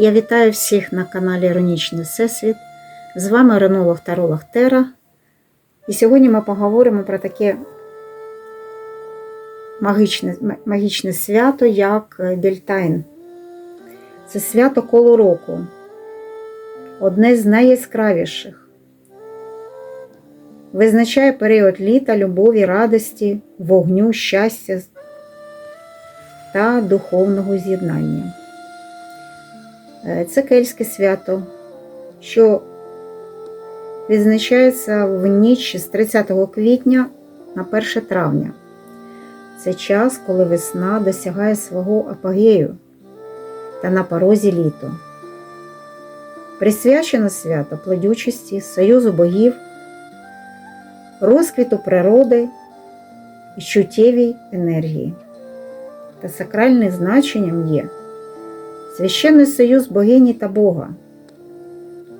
Я вітаю всіх на каналі Іронічний Всесвіт. З вами Ренолог Таролог Тера. І сьогодні ми поговоримо про таке магічне, магічне свято, як Бельтайн. Це свято коло року, одне з найяскравіших. Визначає період літа, любові, радості, вогню, щастя та духовного з'єднання. Е, Це кельтське свято, що відзначається в ніч з 30 квітня на 1 травня. Це час, коли весна досягає свого апогею та на порозі літо. Присвячено свято плодючості, союзу богів, розквіту природи і чуттєвій енергії. Та сакральним значенням є священний союз богині та Бога.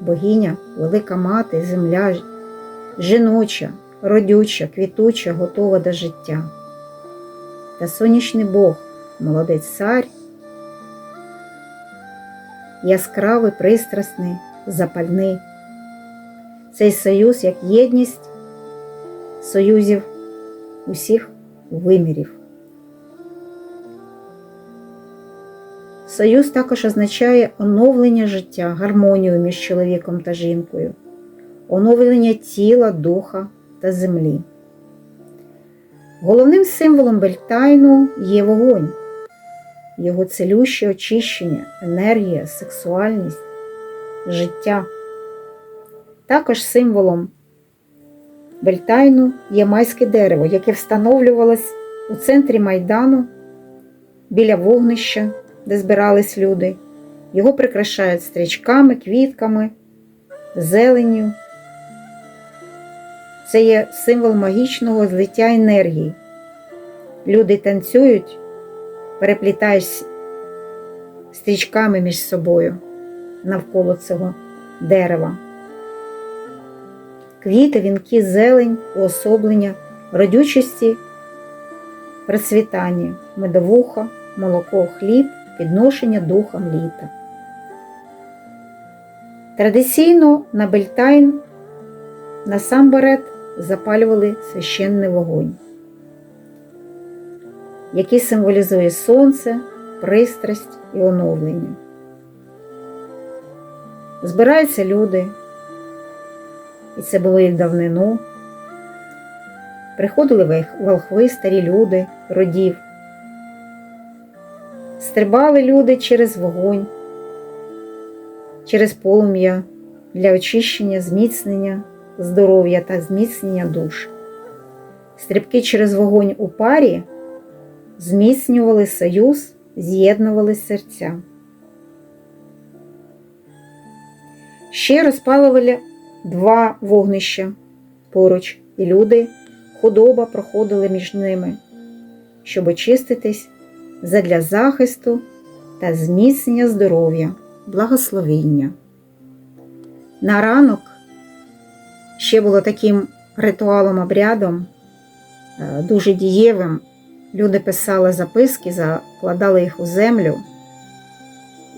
Богиня, велика мати, земля, жіноча, родюча, квітуча, готова до життя. Та сонячний Бог, молодець цар, яскравий, пристрасний, запальний. Цей союз як єдність союзів усіх вимірів. Союз також означає оновлення життя, гармонію між чоловіком та жінкою, оновлення тіла, духа та землі. Головним символом Бельтайну є вогонь, його цілюще очищення, енергія, сексуальність, життя. Також символом Бельтайну є майське дерево, яке встановлювалось у центрі майдану біля вогнища де збирались люди. Його прикрашають стрічками, квітками, зеленню. Це є символ магічного злиття енергії. Люди танцюють, переплітаючись стрічками між собою навколо цього дерева. Квіти, вінки, зелень, уособлення, родючості, процвітання, медовуха, молоко, хліб, підношення духом літа. Традиційно на Бельтайн насамперед запалювали священний вогонь, який символізує сонце, пристрасть і оновлення. Збираються люди, і це було в давнину. Приходили волхви, старі люди, родів. Стрибали люди через вогонь, через полум'я для очищення, зміцнення здоров'я та зміцнення душ. Стрибки через вогонь у парі зміцнювали союз, з'єднували серця. Ще розпалювали два вогнища поруч, і люди, худоба проходили між ними, щоб очиститись задля захисту та зміцнення здоров'я, благословіння. На ранок ще було таким ритуалом обрядом, е, дуже дієвим. Люди писали записки, закладали їх у землю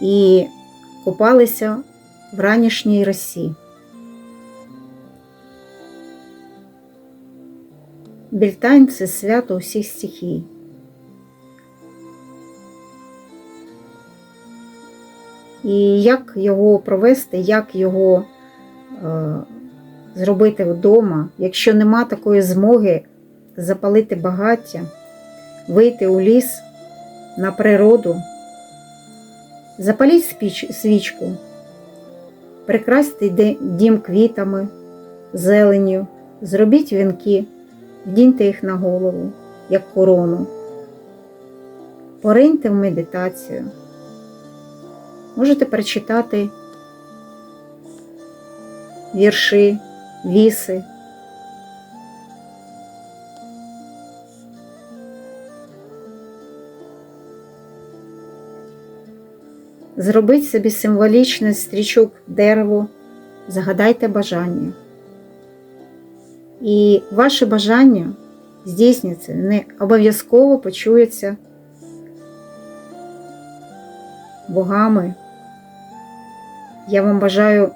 і купалися в ранішній росі. Більтайн це свято усіх стихій. І як його провести, як його е, зробити вдома, якщо нема такої змоги запалити багаття, вийти у ліс на природу, запаліть свічку, прикрасьте дім квітами, зеленню, зробіть вінки, вдіньте їх на голову, як корону, пориньте в медитацію. Можете прочитати вірші, віси. Зробіть собі символічний стрічок дерево, загадайте бажання. І ваше бажання здійснюється, не обов'язково почується богами Я вам бажаю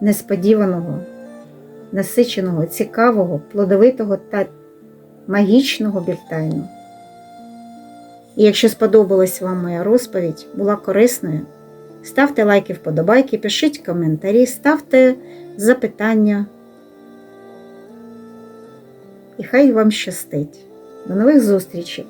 несподіваного, насиченого, цікавого, плодовитого та магічного більтайну. І якщо сподобалась вам моя розповідь, була корисною, ставте лайки, вподобайки, пишіть коментарі, ставте запитання. І хай вам щастить. До нових зустрічей!